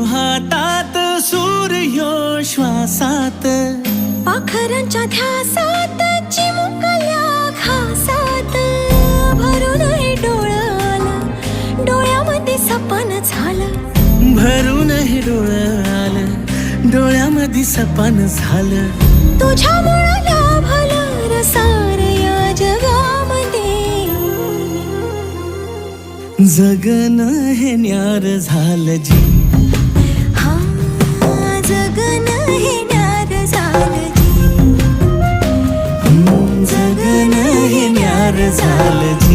हातात सूर्य श्वासात. पाखरांच्या ध्यासात चिमुकल्या घासात. भरून हे डोळं डोळ्यामध्ये सपन झालं. भरून हे डोळं आलं डोळ्यामध्ये सपान झालं. तुझ्यामुळं लाभलं रसार या जगामध्ये. जगन हे न्यार झालं जी. ঝাল ঝাল